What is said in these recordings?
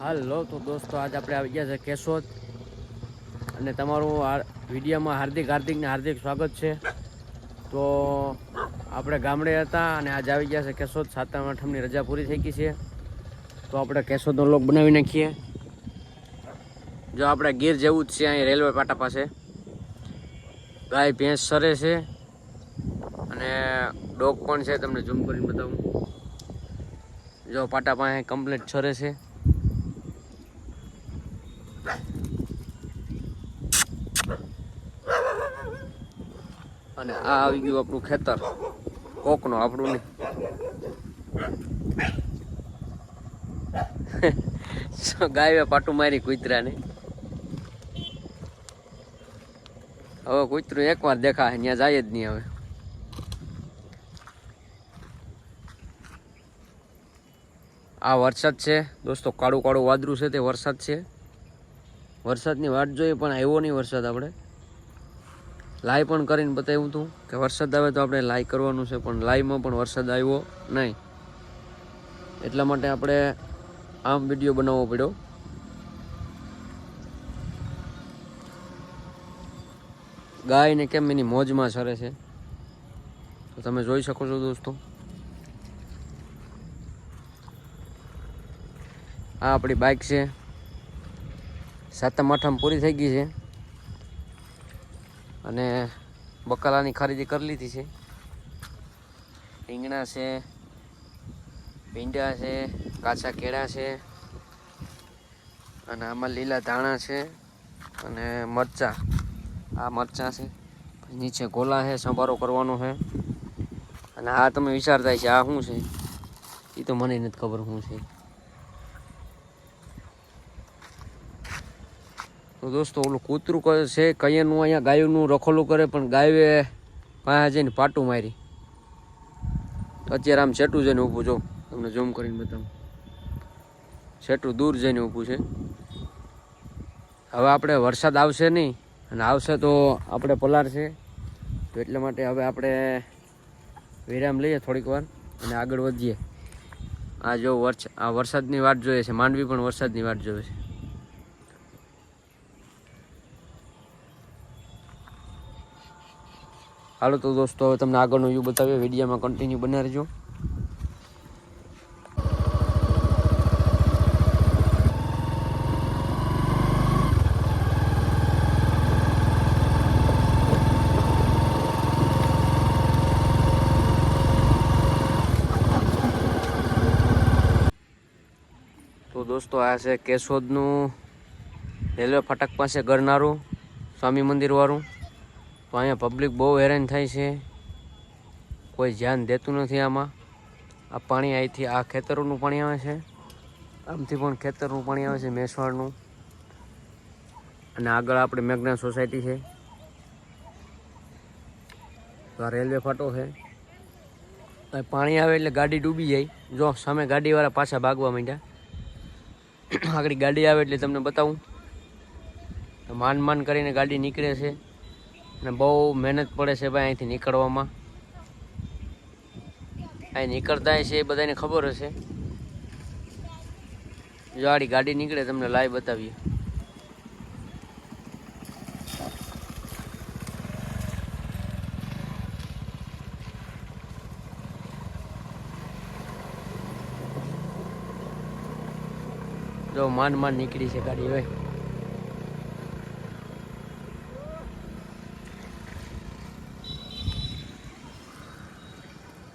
હાલો, તો દોસ્તો, આજ આપણે આવી ગયા છે કેશોદ. અને તમારું વિડીયોમાં હાર્દિક હાર્દિકને હાર્દિક સ્વાગત છે. તો આપણે ગામડે હતા અને આજ આવી ગયા છે કેશોદ. સાતમ, આઠમની રજા પૂરી થઈ ગઈ છે. તો આપણે કેશોદનો લોક બનાવી નાખીએ. જો આપણે ગીર જેવું જ છે અહીં રેલવે પાટા પાસે. ગાય ભેંસ સરે છે. અને ડોગ પણ છે, તમને ઝૂમ કરીને બતાવું. જો પાટા પાસે કમ્પ્લીટ સરે છે. અને આ આવી ગયું આપણું ખેતર. કોકનો, આપણું નહીં. ગાયે પાટું મારી કૂતરાને હવે કૂતરું એકવાર દેખાય, ત્યાં જાય જ નહીં હવે. આ વરસાદ છે. દોસ્તો, કાળું કાળું વાદળું છે તે વરસાદ છે. વરસાદની વાટ જોઈએ, પણ આવ્યો નહીં વરસાદ આપણે. લાઈ પણ કરીને બતાવ્યું હતું કે વરસાદ આવે તો આપણે લાઈ કરવાનું છે, પણ લાઈમાં પણ વરસાદ આવ્યો નહીં. એટલા માટે આપણે આમ વીડિયો બનાવવો પડ્યો. ગાયને કેમ એની મોજમાં સરે છે? તો તમે જોઈ શકો છો દોસ્તો. આ આપણી બાઇક છે. સાતમ આઠમ પૂરી થઈ ગઈ છે. અને બકાલાની ખરીદી કરી લીધી છે. રીંગણા છે, ભીંડા છે, કાચા કેળા છે, અને આમાં લીલા ધાણા છે અને મરચાં. આ મરચાં છે. નીચે ગોલા છે, સંભારો કરવાનો છે. અને આ તમે વિચારતા છે આ શું છે? એ તો મને નથી ખબર શું છે. તો દોસ્તો, ઓલું કૂતરું કરે છે, કૈયાનું અહીંયા ગાયનું રખોલું કરે, પણ ગાયે પાસે જઈને પાટું મારી. અત્યારે આમ છેટું જઈને ઊભું જો તમને ઝૂમ કરીને બતાવું. છેટું દૂર જઈને ઊભું છે. હવે આપણે વરસાદ આવશે નહીં, અને આવશે તો આપણે પલાર છે. તો એટલા માટે હવે આપણે વિરામ લઈએ થોડીક વાર, અને આગળ વધીએ. આ જો વર્ષ આ વરસાદની વાટ જોઈએ છે, માંડવી પણ વરસાદની વાટ જોવે છે. હાલો તો દોસ્તો, હવે તમને આગળનો વ્યૂ બતાવીએ. વિડીયોમાં કન્ટિન્યુ બના રહેજો દોસ્તો, આ છે કેશોદનું રેલવે ફાટક પાસે ગરનારું સ્વામી મંદિરવાળું અહીંયા પબ્લિક બહુ હેરાન થાય છે. કોઈ ધ્યાન દેતું નથી આમાં. આ પાણી અહીંથી, આ ખેતરોનું પાણી આવે છે. આમથી પણ ખેતરનું પાણી આવે છે, મેસવાડનું. અને આગળ આપણે મેઘના સોસાયટી છે. આ રેલવે ફાટો છે. પાણી આવે એટલે ગાડી ડૂબી જાય. જો સામે ગાડીવાળા પાછા ભાગવા માંડ્યા. આગળ ગાડી આવે એટલે તમને બતાવું. માન માન કરીને ગાડી નીકળે છે. અને બહુ મહેનત પડે છે ભાઈ અહીંથી નીકળવામાં. અહીં નીકળતા છે એ બધાને ખબર હશે. જો ગાડી નીકળે તમને લાઈવ બતાવીએ. જો માંડ માંડ નીકળી છે ગાડી હવે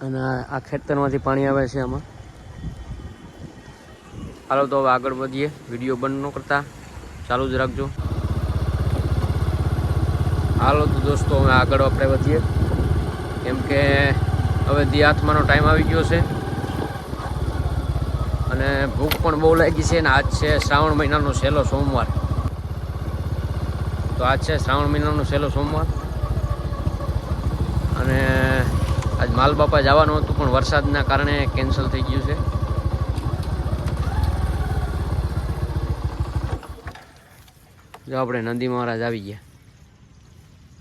અને આ- ખેતરમાંથી પાણી આવે છે આમાં. હાલો તો હવે આગળ વધીએ. વીડિયો બંધ ન કરતા. ચાલુ જ રાખજો. હાલો તો દોસ્તો, હવે આગળ આપણે વધીએ. કેમ કે હવે દી આત્માનો ટાઈમ આવી ગયો છે. અને ભૂખ પણ બહુ લાગી છે ને આજ છે શ્રાવણ મહિનાનો છેલ્લો સોમવાર. તો આજ છે શ્રાવણ મહિનાનો છેલ્લો સોમવાર. અને આજ માલ બાપા જવાનું હતું, પણ વરસાદના કારણે કેન્સલ થઈ ગયું છે. જો આપણે નદી મહારાજ આવી ગયા.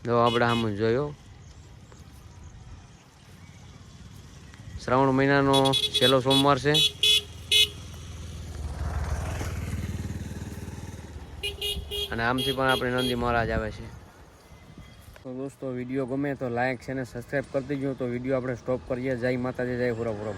જો આપણે આમ જોયો. શ્રાવણ મહિનાનો છેલ્લો સોમવાર છે. અને આમથી પણ આપણે નંદી મહારાજ આવે છે. તો દોસ્તો, વીડિયો ગમે તો લાઈક છે ને સબસ્ક્રાઈબ કરી દેજો. તો વીડિયો આપણે સ્ટોપ કરીએ. જય માતાજી, જય પૂરા પૂરા